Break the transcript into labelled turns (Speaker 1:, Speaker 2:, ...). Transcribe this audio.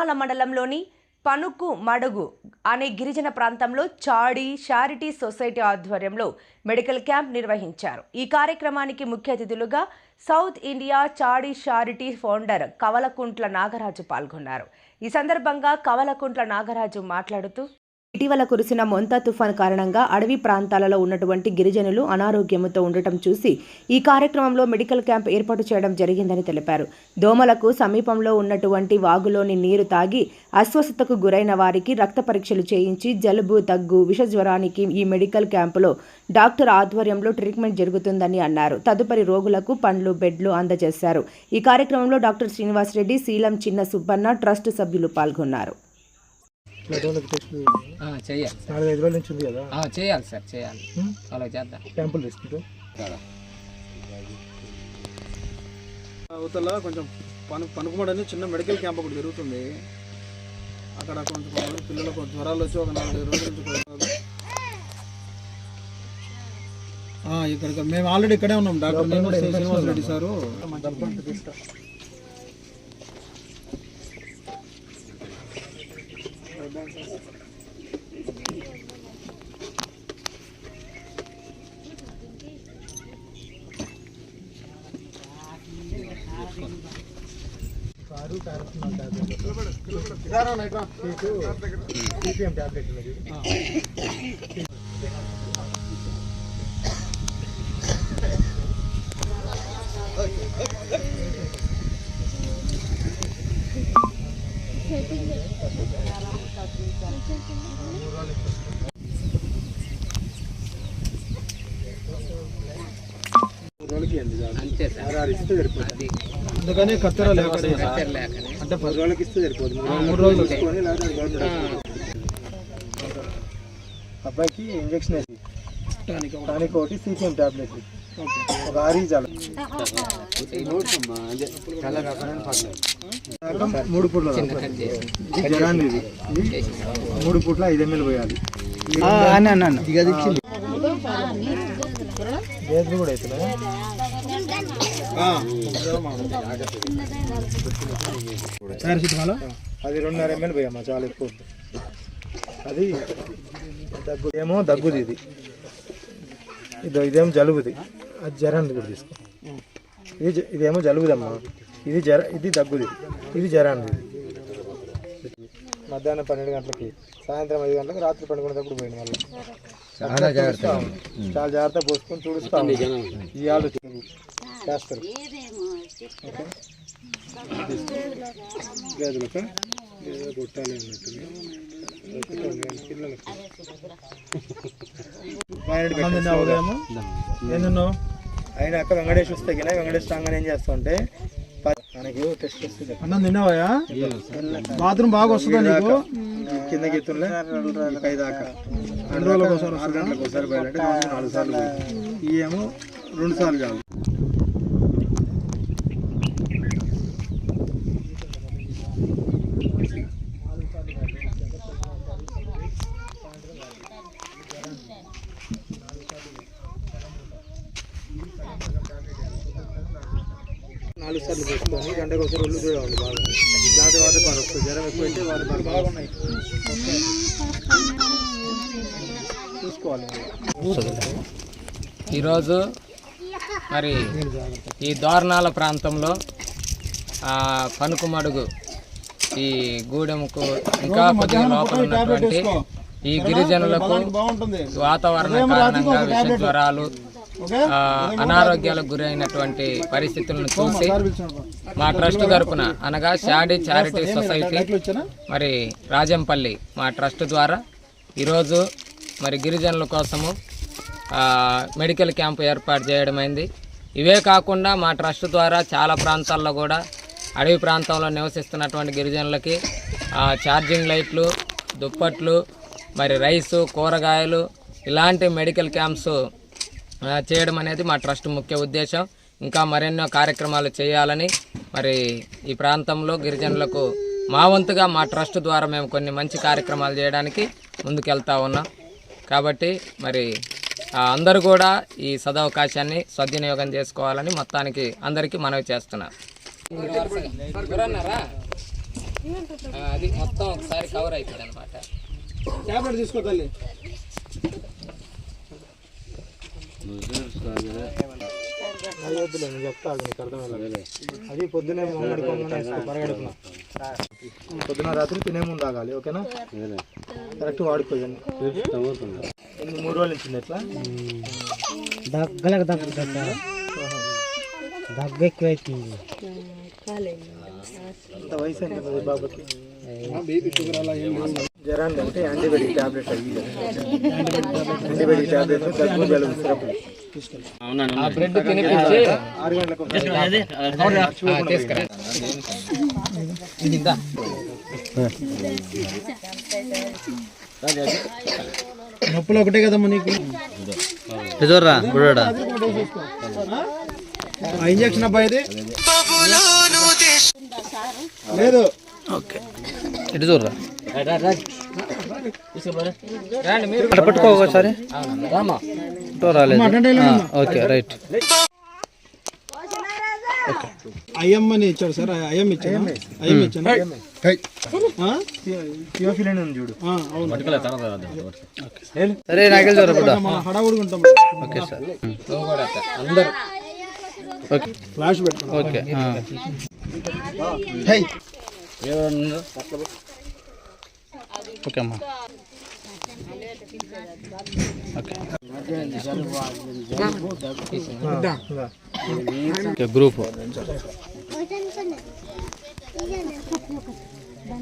Speaker 1: పొన్నాల మండలంలోని పనుకు మడుగు అనే గిరిజన ప్రాంతంలో చాడి చారిటీ సొసైటీ ఆధ్వర్యంలో మెడికల్ క్యాంప్ నిర్వహించారు. ఈ కార్యక్రమానికి ముఖ్య అతిథులుగా south India Chadi charity founder Kavalakuntla Nagaraju పాల్గొన్నారు. ఈ సందర్భంగా కవలకుంట్ల నాగరాజు మాట్లాడుతూ ఇటీవల కురిసిన మొంతా తుఫాన్ కారణంగా అడవి ప్రాంతాలలో ఉన్నటువంటి గిరిజనులు అనారోగ్యంతో ఉండటం చూసి ఈ కార్యక్రమంలో మెడికల్ క్యాంప్ ఏర్పాటు చేయడం జరిగిందని తెలిపారు. దోమలకు సమీపంలో ఉన్నటువంటి వాగులోని నీరు తాగి అస్వస్థతకు గురైన వారికి రక్త పరీక్షలు చేయించి జలుబు దగ్గు విష జ్వరానికి ఈ మెడికల్ క్యాంపులో డాక్టర్ ఆధ్వర్యంలో ట్రీట్మెంట్ జరుగుతుందని అన్నారు. తదుపరి రోగులకు పండ్లు బెడ్లు అందజేశారు. ఈ కార్యక్రమంలో డాక్టర్ శ్రీనివాస్ రెడ్డి శీలం చిన్న సుబ్బన్న ట్రస్ట్ సభ్యులు పాల్గొన్నారు.
Speaker 2: చేయాలి సార్.
Speaker 3: నాలుగైదు రోజుల నుంచి ఉంది కదా?
Speaker 2: ఆ, చేయాలి సార్ చేయాలి.
Speaker 3: ఉం?
Speaker 2: అలా చేద్దాం.
Speaker 3: క్యాంపులు తీసుకుంటూ.
Speaker 4: అవతల కొంచెం పను పనుకుమడని చిన్న మెడికల్ క్యాంప్ ఒకటి జరుగుతుంది. అక్కడ కొంచెం పిల్లలకు కొంచెం జ్వరాలు వచ్చి ఒక నాలుగైదు రోజుల నుంచి ఇక్కడ మేము ఆల్రెడీ ఇక్కడే ఉన్నాం. డాక్టర్ నేను Srinivas Reddy sir.
Speaker 3: CPM tablet ఉన్నది రోజులకి అండి చాలు.
Speaker 2: అంతే సార్
Speaker 3: ఆరు ఆరు ఇస్తే సరిపోతుంది
Speaker 4: అందుకని కత్తెర లేక అంటే
Speaker 3: పది రోజులకి ఇస్తే సరిపోతుంది
Speaker 4: మూడు రోజులు
Speaker 3: అబ్బాయికి ఇంజక్షన్ వేసి.
Speaker 4: టానిక్ ఒకటి.
Speaker 3: CPM tablet. ఒక ఆరు చాలు మూడు పూట్ల. జరాన్ని మూడు పూట్ల ఐదు ఎంఎల్ పోయాలి. చేతులు కూడా అవుతున్నాయి అది రెండున్నర ఎంఎల్ పోయామా చాలా ఎక్కువ. అది దగ్గు ఏమో దగ్గుది ఇది. ఇది ఇదేమో జలుబుది. అది జ్వరాన్ని కూడా తీసుకో. ఇది ఇదేమో జలుబుదమ్మా. ఇది జ్వర ఇది దగ్గుది. ఇది జ్వరాన్ని మధ్యాహ్నం పన్నెండు గంటలకి సాయంత్రం ఐదు గంటలకు రాత్రి పడుకునేటప్పుడు పోయింది మళ్ళీ. చాలా జాగ్రత్త చాలా జాగ్రత్త పోసుకొని చూడుస్తాం ఈ ఆలు చేస్తారు ఓకే గదులకు? ఏదో కొట్టాలి ఏందన్నో అయినాక వెంకటేష్ వస్తే గిన వెంకటేష్ రాగానే ఏం చేస్తుంటే మనకి టెస్ట్ వస్తుంది
Speaker 4: అన్నం తిన్నావా? బాత్రూమ్ బాగా వస్తుందా నీకు?
Speaker 3: కింద గీతుండే పై దాకా రెండు రోజులకు ఒకసారి ఆరు గంటలకు ఒకసారి పోయాలంటే రోజుకు నాలుగు సార్లు ఈ ఏమో రెండు సార్లు చాలు సార్లు పోసుకొని గంటకు ఒకసారి ఒళ్ళు చూడండి బాగా. లేకపోతే వాత పారు వస్తుంది జ్వరం ఎక్కువైతే వాత పారు బాగున్నాయి చూసుకోవాలి
Speaker 2: ఈరోజు మరి ఈ దోర్నాల ప్రాంతంలో ఆ, పనుకుమడుగు ఈ గూడెంకు ఇంకా కొద్దిగా లోపల ఉన్నటువంటి ఈ గిరిజనులకు
Speaker 4: బాగుంటుంది.
Speaker 2: వాతావరణ కారణంగా విష జ్వరాలు అనారోగ్యాలకు గురైనటువంటి పరిస్థితులను చూసి మా ట్రస్ట్ తరపున అనగా షాడీ చారిటీ సొసైటీ మరి రాజంపల్లి మా ట్రస్ట్ ద్వారా ఈరోజు మరి గిరిజనుల కోసము మెడికల్ క్యాంపు ఏర్పాటు చేయడమైంది ఇవే కాకుండా మా ట్రస్ట్ ద్వారా చాలా ప్రాంతాల్లో కూడా అడవి ప్రాంతంలో నివసిస్తున్నటువంటి గిరిజనులకి ఛార్జింగ్ లైట్లు దుప్పట్లు మరి రైసు కూరగాయలు ఇలాంటి మెడికల్ క్యాంప్స్ చేయడం అనేది మా ట్రస్ట్ ముఖ్య ఉద్దేశం. ఇంకా మరెన్నో కార్యక్రమాలు చేయాలని మరి ఈ ప్రాంతంలో గిరిజనులకు మా వంతుగా మా ట్రస్ట్ ద్వారా మేము కొన్ని మంచి కార్యక్రమాలు చేయడానికి ముందుకెళ్తా ఉన్నాం. కాబట్టి మరి అందరూ కూడా ఈ సదవకాశాన్ని సద్వినియోగం చేసుకోవాలని మొత్తానికి అందరికీ మనవి చేస్తున్నారు అది మొత్తం ఒకసారి కవర్ అవుతుంది అనమాట
Speaker 3: అది వద్దులే నేను చెప్తా నీకు అర్థమయ్యేలా అది పొద్దునే మొమ్మడి పరగడుపున పొద్దున రాత్రి తినే ముందు తాగాలి ఓకేనా? కరెక్ట్ వాడుకోదండి మూడు రోజుల నుంచి ఉంది ఎట్లా
Speaker 5: దగ్గలకు దగ్గుతుంది సార్ దగ్గు ఎక్కువైతుంది
Speaker 3: అంత జ్వరాన్ని అంటే యాంటీబయాటిక్ టాబ్లెట్ అవి యాంటీబయాటిక్ టాబ్లెట్ దగ్గు జలుబు సిరప్ ఆరు గంటలకు.
Speaker 4: నొప్పులు ఒకటే కదమ్మా నీకు ఆ ఇంజక్షన్ అబ్బాయి ఇది. లేదు.
Speaker 2: మీరు
Speaker 6: పట్టుకో ఒకసారి.
Speaker 2: Rama
Speaker 6: okay right.
Speaker 4: అయ్యమ్మని ఇచ్చాడు సార్. అయ్యం ఇచ్చాను అయ్యం ఇచ్చాను
Speaker 3: చూడు.
Speaker 6: సరే నాకెళ్ళి చూడరా ఓకే సార్.
Speaker 2: అందరూ.
Speaker 6: ఓకే
Speaker 4: ఫ్లాష్ పెట్టుకున్నాం
Speaker 6: ఓకే ఆ. ఓకే అమ్మా ఓకే ఓకే గ్రూప్